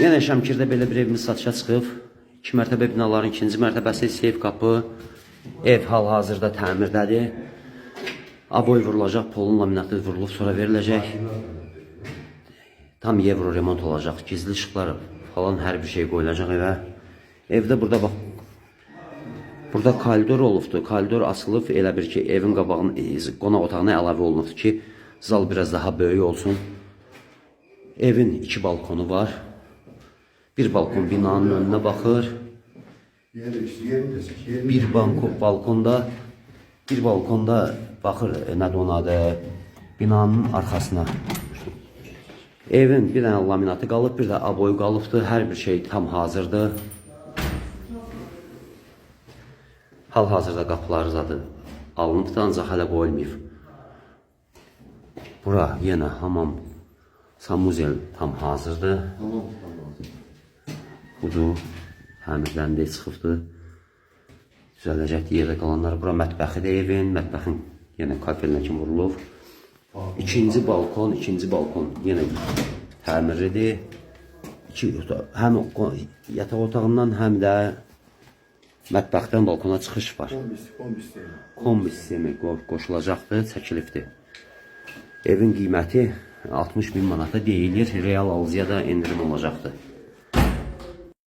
Yenə Şəmkirdə belə bir evimiz satışa çıxıb. 2 mərtəbə binaların ikinci mərtəbəsi, seyf qapı. Ev hal-hazırda təmirdədir. Aboy vurulacaq, polun laminatı vurulub sonra veriləcək. Tam evro remont olacaq. Gizli işıqlar falan hər bir şey qoyulacaq evə. Evdə burada bax Burada koridor olubdu. Koridor açılıb elə bir ki, evin qabağının e, qonaq otağına əlavə olunubdu ki, zal biraz daha böyük olsun. Evin iki balkonu var. Bir balkon binanın desek, yer Bir banko, balkonda bir balkonda baxır e, nədir onun adı binanın arxasına. Evin bir dənə laminatı qalıb, bir də aboy qalıbdı. Hər bir şey tam hazırdır. Hal-hazırda qapıları zadı alınıbdı, ancaq hələ qoyulmayıb. Bura yenə hamam samuzel tam hazırdır. Tamam, tamam. Budur, təmirləndi, çıxıbdı. Düzələcəkdi yerdə qalanlar. Bura mətbəxidir evin, mətbəxin yenə kafelinə kimi vurulub. İkinci balkon, ikinci balkon yenə təmirlidir. İki, ota- həm yataq otağından, həm də mətbəxdən balkona çıxış var. Kombi sistemi qo- qoşulacaqdır, çəkilibdir. Evin qiyməti 60 bin manata deyilir, real alıcıya da endirim olacaqdır.